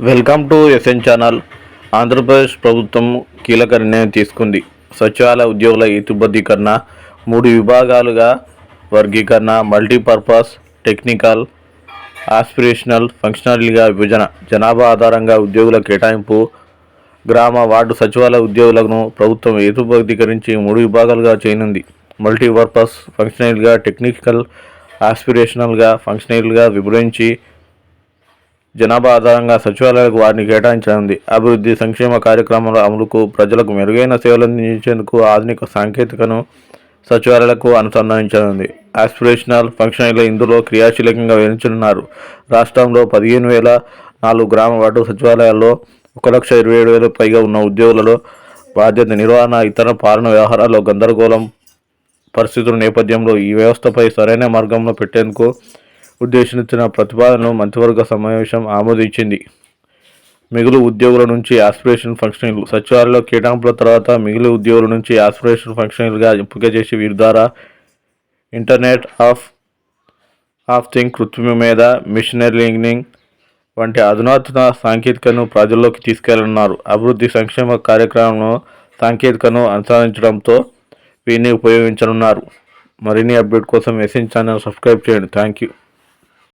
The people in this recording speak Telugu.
Welcome to SN channel. Andhra Pradesh ప్రభుత్వం కీలక నిర్ణయం తీసుకుంది. సచివాలయ ఉద్యోగుల హేతుబద్ధీకరణ మూడు విభాగాలుగా వర్గీకరణ మల్టీపర్పస్ టెక్నికల్ ఆస్పిరేషనల్ ఫంక్షనల్గా విభజన జనాభా ఆధారంగా ఉద్యోగుల కేటాయింపు గ్రామ వార్డు సచివాలయ ఉద్యోగులను ప్రభుత్వం హేతుబద్ధీకరించి మూడు విభాగాలుగా చేయనుంది. మల్టీపర్పస్ ఫంక్షనల్గా టెక్నికల్ ఆస్పిరేషనల్గా ఫంక్షనల్గా విభజించి జనాభా ఆధారంగా సచివాలయాలకు వారిని కేటాయించనుంది. అభివృద్ధి సంక్షేమ కార్యక్రమాల అమలుకు ప్రజలకు మెరుగైన సేవలు అందించేందుకు ఆధునిక సాంకేతికను సచివాలయాలకు అనుసంధానించనుంది. ఆస్పిరేషనల్ ఫంక్షనల్ ఇందులో క్రియాశీలకంగా వివరించనున్నారు రాష్ట్రంలో పదిహేను వేల నాలుగు గ్రామ వార్డు సచివాలయాల్లో ఒక లక్ష ఇరవై ఏడు వేల పైగా ఉన్న ఉద్యోగులలో బాధ్యత నిర్వహణ ఇతర పాలన వ్యవహారాల్లో గందరగోళం పరిస్థితుల నేపథ్యంలో ఈ వ్యవస్థపై సరైన మార్గంలో పెట్టేందుకు ఉద్దేశించిన ప్రతిపాదనను మంత్రివర్గ సమావేశం ఆమోదించింది. మిగులు ఉద్యోగుల నుంచి ఆస్పిరేషన్ ఫంక్షనల్ సచివాలయంలో కేటాయింపుల తర్వాత మిగులు ఉద్యోగుల నుంచి ఆస్పిరేషన్ ఫంక్షనల్గా ఎంపిక చేసి వీరి ద్వారా ఇంటర్నెట్ ఆఫ్ ఆఫ్ థింగ్ కృత్రిమ మీద మిషనరీ లెర్నింగ్ వంటి అధునాతన సాంకేతికను ప్రజల్లోకి తీసుకెళ్ళనున్నారు. అభివృద్ధి సంక్షేమ కార్యక్రమంలో సాంకేతికను అనుసరించడంతో వీరిని ఉపయోగించనున్నారు. మరిన్ని అప్డేట్ కోసం ఎస్ఎన్ ఛానల్ సబ్స్క్రైబ్ చేయండి. Thank you